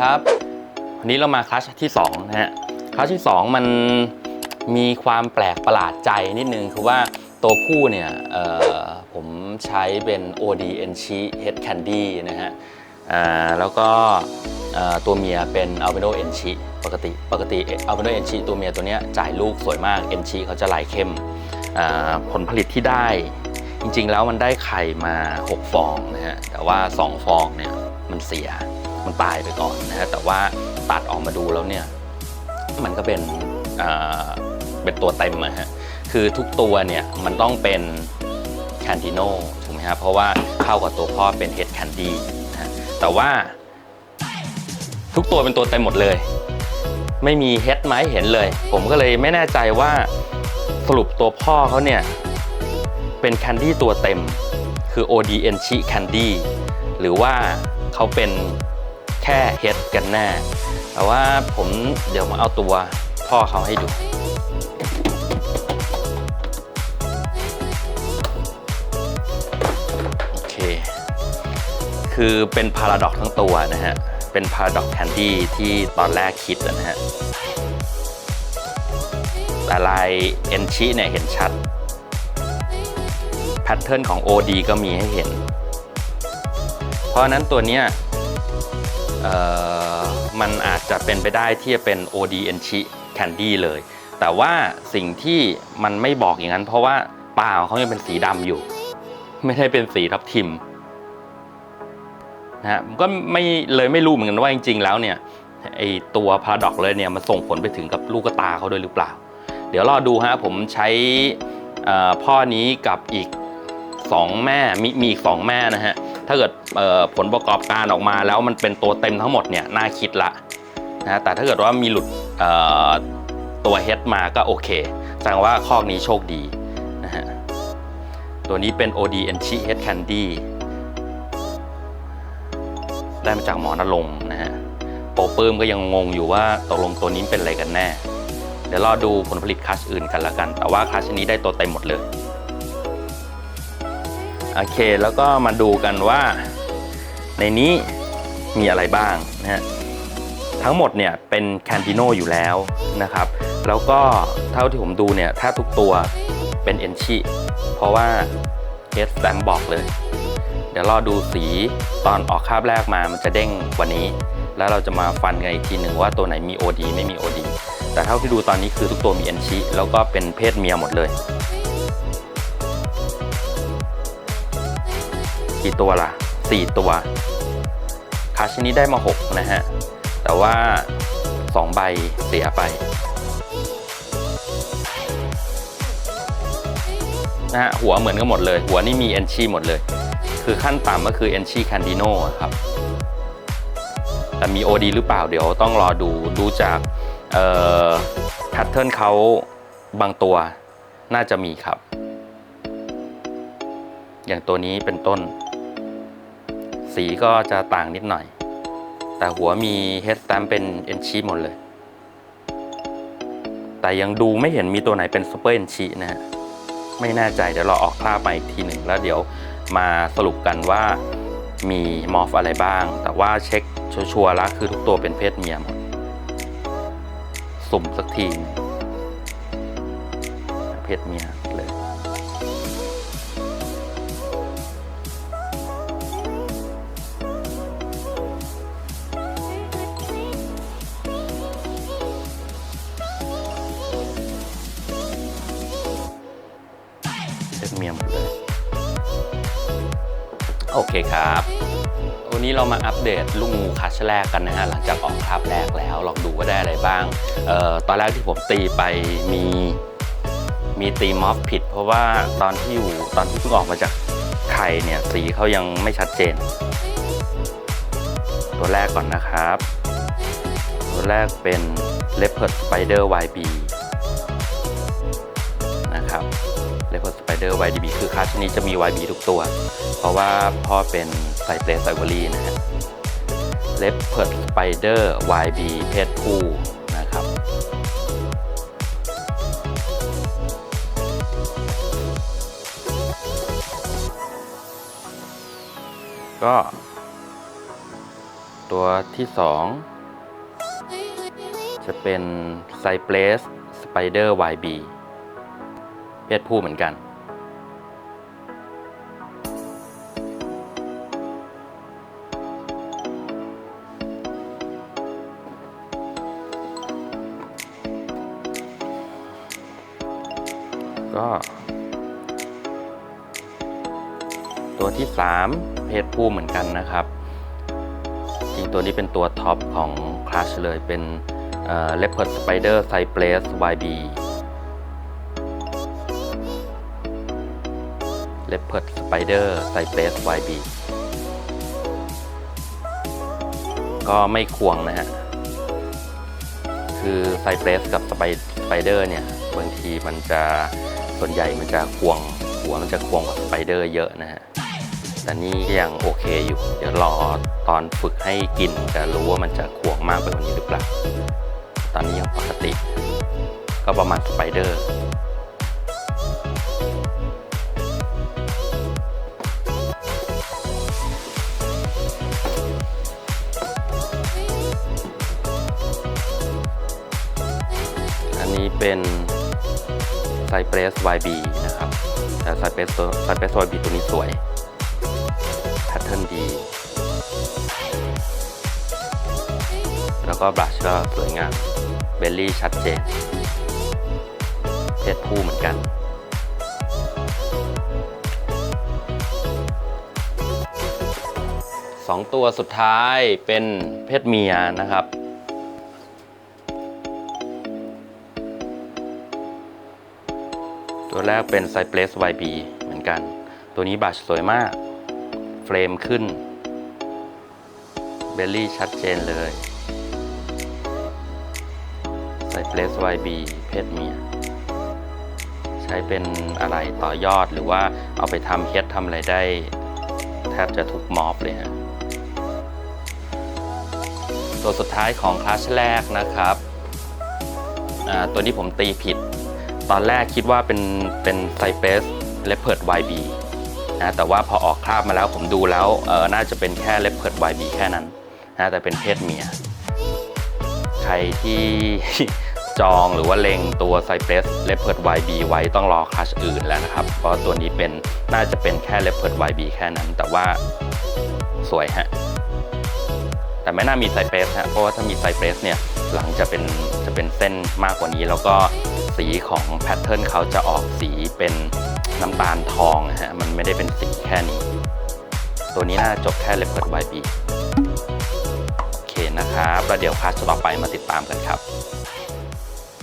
ครับวันนี้เรามาคลัชที่2นะฮะคลัชที่ 2 มันมีความแปลกประหลาดใจนิดนึง คือว่าตัวผู้เนี่ยผมใช้เป็น OD e n c h i Head Candy นะฮะแล้วก็ตัวเมียเป็น Albino e n c h i ปกติปกติ Albino e n c h i ตัวเมียตัวเนี้ยจ่ายลูกสวยมาก e n c h i เขาจะลายเข้มผลผลิตที่ได้จริงๆแล้วมันได้ไข่มา 6 ฟองนะฮะแต่ว่า 2 ฟองเนี่ยมันเสีย มันตายไปก่อนนะฮะแต่ว่าตัดออกมาดูแล้วเนี่ยมันก็เป็นเป็นตัวเต็มอะฮะคือทุกตัวเนี่ยมันต้องเป็นแคนติโนถูกไหมครับเพราะว่าเข้ากับตัวพ่อเป็นเฮดแคนดี้นะแต่ว่าทุกตัวเป็นตัวเต็มหมดเลย ไม่มีเฮดไหมเห็นเลย ผมก็เลยไม่แน่ใจว่าสรุปตัวพ่อเขาเนี่ยเป็นแคนดี้ตัวเต็มคือ o d n c h i Candy หรือว่าเขาเป็น แค่เฮดกันแน่แต่ว่าผมเดี๋ยวมาเอาตัวพ่อเขาให้ดูโอเค คือเป็นพาราดอกทั้งตัวนะฮะ เป็นพาราดอกแคนดี้ที่ตอนแรกคิดนะฮะแต่ลายเอนชิเนี่ยเห็นชัดแพทเทิร์นของ OD ก็มีให้เห็น เพราะนั้นตัวเนี้ย มันอาจจะเป็นไปได้ที่จะเป็น OD n c h i Candy เลย แต่ว่าสิ่งที่มันไม่บอกอย่างนั้น เพราะว่าปลาของเขายังเป็นสีดำอยู่ ไม่ได้เป็นสีทับทิมนะฮะก็ไม่เลยไม่รู้เหมือนกันว่าจริง ๆ แล้วเนี่ยไอตัวพาราดอกเลยเนี่ยมันส่งผลไปถึงกับลูกตาเขาด้วยหรือเปล่า เดี๋ยวรอดูฮะผมใช่พ่อนี้กับอีก 2 แม่มีมีอีก 2 แม่นะฮะ ถ้าเกิดผลประกอบการออกมาแล้วมันเป็นตัวเต็มทั้งหมดเนี่ยน่าคิดละนะฮะแต่ถ้าเกิดว่ามีหลุดตัวเฮดมาก็โอเคแสดงว่าคอกนี้โชคดีนะฮะตัวนี้เป็น OD e n c h i Head Candy ได้มาจากหมอนรงนะฮะโปรปื้มก็ยังงงอยู่ว่าตกลงตัวนี้เป็นอะไรกันแน่ เดี๋ยวรอดูผลผลิตคลัชอื่นกันละกัน แต่ว่าคลัชนี้ได้ตัวเต็มหมดเลย โอเคแล้วก็มาดูกันว่า ในนี้มีอะไรบ้างนะฮะทั้งหมดเนี่ยเป็นแคนติโนอยู่แล้วนะครับ แล้วก็เท่าที่ผมดูเนี่ยแทบทุกตัวเป็นเอนชิเพราะว่าเฮดแซมบอกเลย เดี๋ยวรอดูสีตอนออกคาบแรกมามันจะเด้งกว่านี้ แล้วเราจะมาฟันกันอีกทีหนึ่งว่าตัวไหนมี OD ไม่มี OD แต่เท่าที่ดูตอนนี้คือทุกตัวมีเอนชิแล้วก็เป็นเพศเมียหมดเลย กี่ตัวล่ะ 4 ตัวคาชินี้ได้มา 6 นะฮะ แต่ว่า 2 ใบเสียไปนะฮะหัวเหมือนกันหมดเลย หัวนี่มีเอนชีหมดเลย คือขั้นต่ำก็คือเอนชีแคนดิโนครับ แต่มี OD หรือเปล่าเดี๋ยวต้องรอดูดูจากเอ่อแพทเทิร์นเขาบางตัวน่าจะมีครับ อย่างตัวนี้เป็นต้น สีก็จะต่างนิดหน่อย แต่หัวมีเฮดส a ตมเป็นเอนชีหมดเลย แต่ยังดูไม่เห็นมีตัวไหนเป็นซูเปอร์เอนชีนะฮะ ไม่แน่ใจเดี๋ยวเราออกภาพมาอีกทีหนึ่งแล้วเดี๋ยวมาสรุปกันว่ามีมอฟอะไรบ้าง แต่ว่าเช็คชัวร์ๆแล้วคือทุกตัวเป็นเพศเมียหมด สุ่มสักที เพศเมีย คครับ วันนี้เรามาอัปเดตลูกงูคัชแรกกันนะฮะหลังจากออกคาบแรกแล้วลองดูว่าได้อะไรบ้างออตอนแรกที่ผมตีไปมีมีตีมอฟผิด เพราะว่าตอนที่อยู่ตอนที่เพิ่งออกมาจากไข่เนี่ยสีเขายังไม่ชัดเจน ตัวแรกก่อนนะครับ ตัวแรกเป็น Leopard Spider YB Leopard Spider YDB คือคลาสนี้จะมี YB ทุกตัว เพราะว่าพ่อเป็นไซเ r สไ i เวอรี่นะฮะ Leopard Spider YB เพศผู้นะครับ ก็ ตัวที่2จะเป็น Cypress Spider YB เพศผู้เหมือนกัน ก็ ตัวที่ 3 เพศผู้เหมือนกันนะครับ จริงตัวนี้เป็นตัวท็อปของคลาสเลยเป็นเอ่อ Leopard Spider Cypress YB Leopard Spider Cypress YB ก็ไม่ควงนะฮะ คือ Cypress กับ Spi- Spider เนี่ย บางทีมันจะ ส่วนใหญ่มันจะควงหัวมันจะควงกับ Spider เยอะนะฮะแต่นี่ยังโอเคอยู่ เดี๋ยวรอตอนฝึกให้กินจะรู้ว่ามันจะควงมากไปกว่านี้หรือเปล่า ตอนนี้ยังปกติ ก็ประมาณสไปเดอร์อันนี้ ไซเป็น Cypress YB นะครับ แต่ Cypress ตัว Cypress YB ตัวนี้สวย แพทเทิร์นดี แล้วก็บลัชก็สวยงาม เบลลี่ชัดเจน เพศผู้เหมือนกันสองตัวสุดท้ายเป็นเพศเมียนะครับ ตัวแรกเป็น Cypress YB เหมือนกัน ตัวนี้บัชสวยมาก เฟรมขึ้น เบลลี่ชัดเจนเลย Cypress YB เพศเมีย ใช้เป็นอะไรต่อยอดหรือว่าเอาไปทำเฮดทำอะไรได้ แทบจะทุกมอบเลยฮะตัวสุดท้ายของคลาสแรกนะครับอ่าตัวนี้ผมตีผิด ตอนแรกคิดว่าเป็นเป็น Cypress Leopard YB นะแต่ว่าพอออกคราบมาแล้วผมดูแล้วเออน่าจะเป็นแค่ Leopard YB แค่นั้นนะแต่เป็นเพศเมีย ใครที่จองหรือว่าเล็งตัว Cypress Leopard YB ไว้ต้องรอคลาสอื่นแล้วนะครับ เพราะตัวนี้เป็นน่าจะเป็นแค่ Leopard YB แค่นั้น แต่ว่าสวยฮะ แต่ไม่น่ามีไซเปรสฮะเพราะว่าถ้ามีไซเปรสเนี่ยหลังจะเป็นจะเป็นเส้นมากกว่านี้ แล้วก็สีของแพทเทิร์นเขาจะออกสีเป็นน้ำตาลทองฮะมันไม่ได้เป็นสีแค่นี้ ตัวนี้น่าจบแค่เลเ p ิร์ด YB โอเคนะครับแล้วเดี๋ยวคลาสต่อไปมาติดตามกันครับ